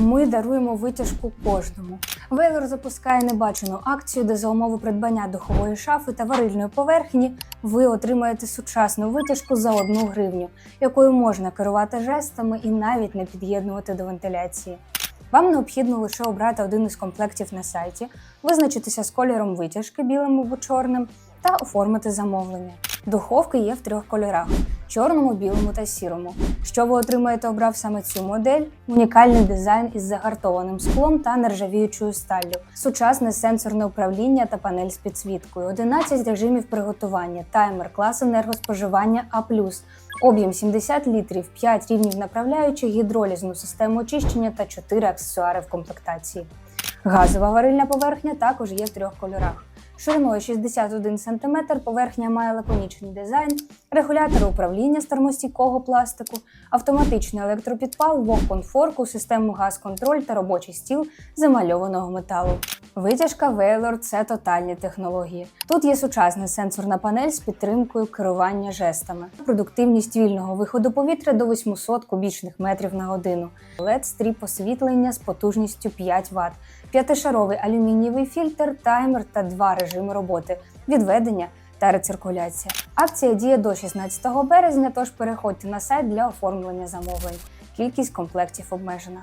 Ми даруємо витяжку кожному. Вейлор запускає небачену акцію, де за умови придбання духової шафи та варильної поверхні ви отримаєте сучасну витяжку за одну гривню, якою можна керувати жестами і навіть не під'єднувати до вентиляції. Вам необхідно лише обрати один із комплектів на сайті, визначитися з кольором витяжки білим або чорним та оформити замовлення. Духовки є в трьох кольорах: чорному, білому та сірому. Що ви отримаєте, обрав саме цю модель? Унікальний дизайн із загартованим склом та нержавіючою сталлю, сучасне сенсорне управління та панель з підсвіткою, 11 режимів приготування, таймер, клас енергоспоживання А+, об'єм 70 літрів, 5 рівнів направляючих, гідролізну систему очищення та 4 аксесуари в комплектації. Газова варильна поверхня також є в трьох кольорах. Шириною 61 см поверхня має лаконічний дизайн, регулятори управління з термостійкого пластику, автоматичний електропідпал, вог-конфорку, систему газ-контроль та робочий стіл замальованого металу. Витяжка Вейлор це тотальні технології. Тут є сучасна сенсорна панель з підтримкою керування жестами, продуктивність вільного виходу повітря до 800 кубічних метрів на годину, led стріп освітлення з потужністю 5 Вт, п'ятишаровий алюмінієвий фільтр, таймер та два режими роботи відведення та рециркуляція. Акція діє до 16 березня, тож переходьте на сайт для оформлення замовлень. Кількість комплектів обмежена.